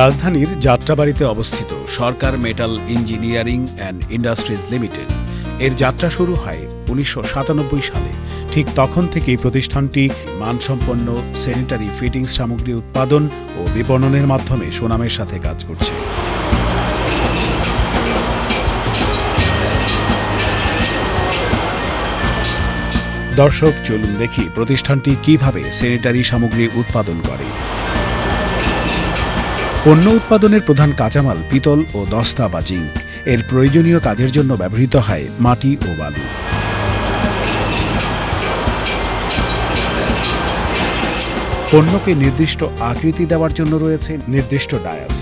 রাজধানীর যাত্রাবাড়িতে অবস্থিত Sarkar Metal Engineering and Industries Limited. এর যাত্রা শুরু হয় উনিশশো সাতানব্বই সালে। ঠিক তখন থেকেই প্রতিষ্ঠানটি মানসম্পন্ন স্যানিটারি ফিটিংস সামগ্রী উৎপাদন ও বিপণনের মাধ্যমে সুনামের সাথে কাজ করছে। দর্শক, চলুন দেখি প্রতিষ্ঠানটি কীভাবে স্যানিটারি সামগ্রী উৎপাদন করে। পণ্য উৎপাদনের প্রধান কাঁচামাল পিতল ও দস্তা বা জিঙ্ক। এর প্রয়োজনীয় কাজের জন্য ব্যবহৃত হয় মাটি ও বালু। পণ্যকে নির্দিষ্ট আকৃতি দেওয়ার জন্য রয়েছে নির্দিষ্ট ডায়াস।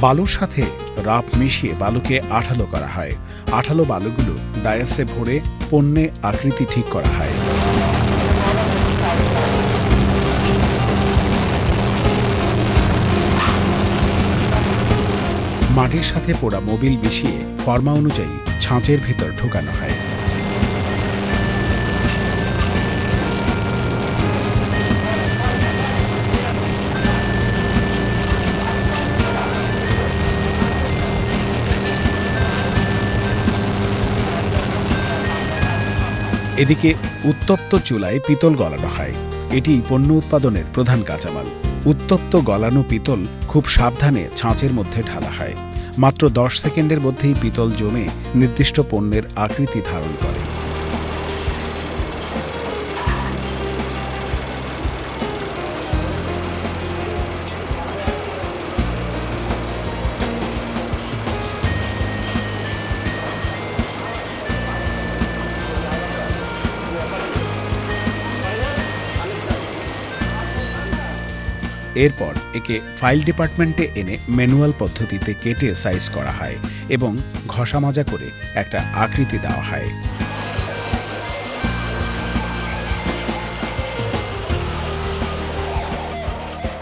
বালুর সাথে রাপ মিশিয়ে বালুকে আঠালো করা হয়। আঠালো বালুগুলো ডায়াসে ভরে পণ্যে আকৃতি ঠিক করা হয়। মাটির সাথে পোড়া মোবিল মিশিয়ে ফর্মা অনুযায়ী ছাঁচের ভিতর ঢোকানো হয়। এদিকে উত্তপ্ত চুলায় পিতল গলানো হয়। এটি পণ্য উৎপাদনের প্রধান কাঁচামাল। উত্তপ্ত গলানো পিতল খুব সাবধানে ছাঁচের মধ্যে ঢালা হয়। মাত্র দশ সেকেন্ডের মধ্যেই পিতল জমে নির্দিষ্ট পণ্যের আকৃতি ধারণ করে। এরপর একে ফাইল ডিপার্টমেন্টে এনে ম্যানুয়াল পদ্ধতিতে কেটে সাইজ করা হয় এবং ঘষা মাজা করে একটা আকৃতি দেওয়া হয়।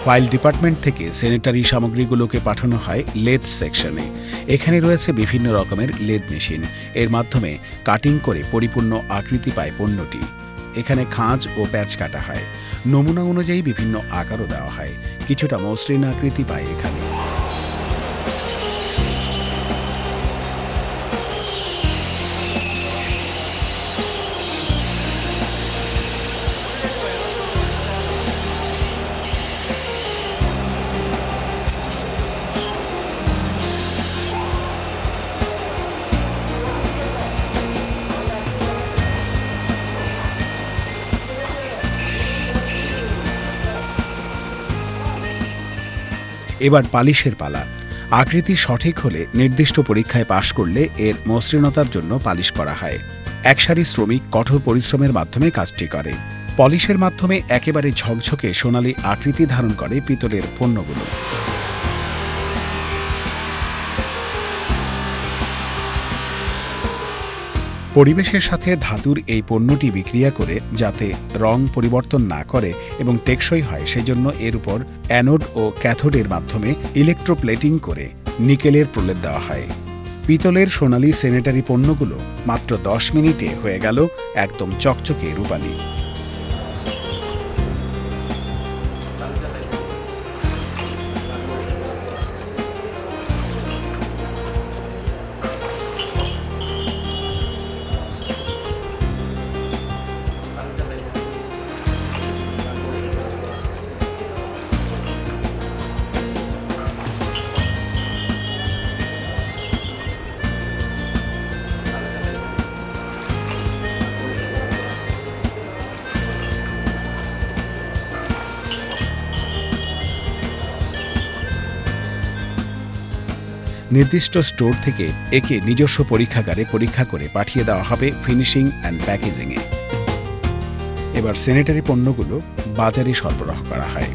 ফাইল ডিপার্টমেন্ট থেকে স্যানিটারি সামগ্রীগুলোকে পাঠানো হয় লেদ সেকশনে। এখানে রয়েছে বিভিন্ন রকমের লেদ মেশিন। এর মাধ্যমে কাটিং করে পরিপূর্ণ আকৃতি পায় পণ্যটি। এখানে খাঁজ ও প্যাচ কাটা হয়। নমুনা অনুযায়ী বিভিন্ন আকারও দেওয়া হয়। কিছুটা মসৃণ আকৃতি পায় এখানে। এবার পালিশের পালা। আকৃতি সঠিক হলে নির্দিষ্ট পরীক্ষায় পাশ করলে এর মসৃণতার জন্য পালিশ করা হয়। একসারি শ্রমিক কঠোর পরিশ্রমের মাধ্যমে কাজটি করে। পলিশের মাধ্যমে একেবারে ঝকঝকে সোনালি আকৃতি ধারণ করে পিতলের পণ্যগুলো। পরিবেশের সাথে ধাতুর এই পণ্যটি বিক্রিয়া করে যাতে রং পরিবর্তন না করে এবং টেকসই হয়, সেজন্য এর উপর অ্যানোড ও ক্যাথোডের মাধ্যমে ইলেকট্রোপ্লেটিং করে নিকেলের প্রলেপ দেওয়া হয়। পিতলের সোনালি সেনেটারি পণ্যগুলো মাত্র দশ মিনিটে হয়ে গেল একদম চকচকে রূপালী। নির্দিষ্ট স্টোর থেকে একে নিজস্ব পরীক্ষাগারে পরীক্ষা করে পাঠিয়ে দেওয়া হবে ফিনিশিং অ্যান্ড প্যাকেজিংয়ে। এবার স্যানিটারি পণ্যগুলো বাজারে সরবরাহ করা হয়।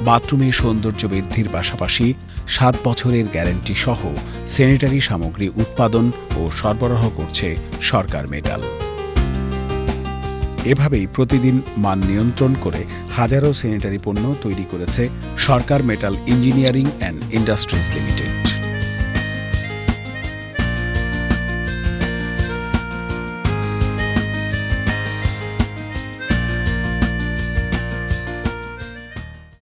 বাথরুমে সৌন্দর্য বৃদ্ধির পাশাপাশি সাত বছরের গ্যারান্টি সহ স্যানিটারি সামগ্রী উৎপাদন ও সরবরাহ করছে সরকার মেটাল। এভাবেই প্রতিদিন মান নিয়ন্ত্রণ করে হাজারো স্যানিটারি পণ্য তৈরি করেছে Sarkar Metal Engineering and Industries Limited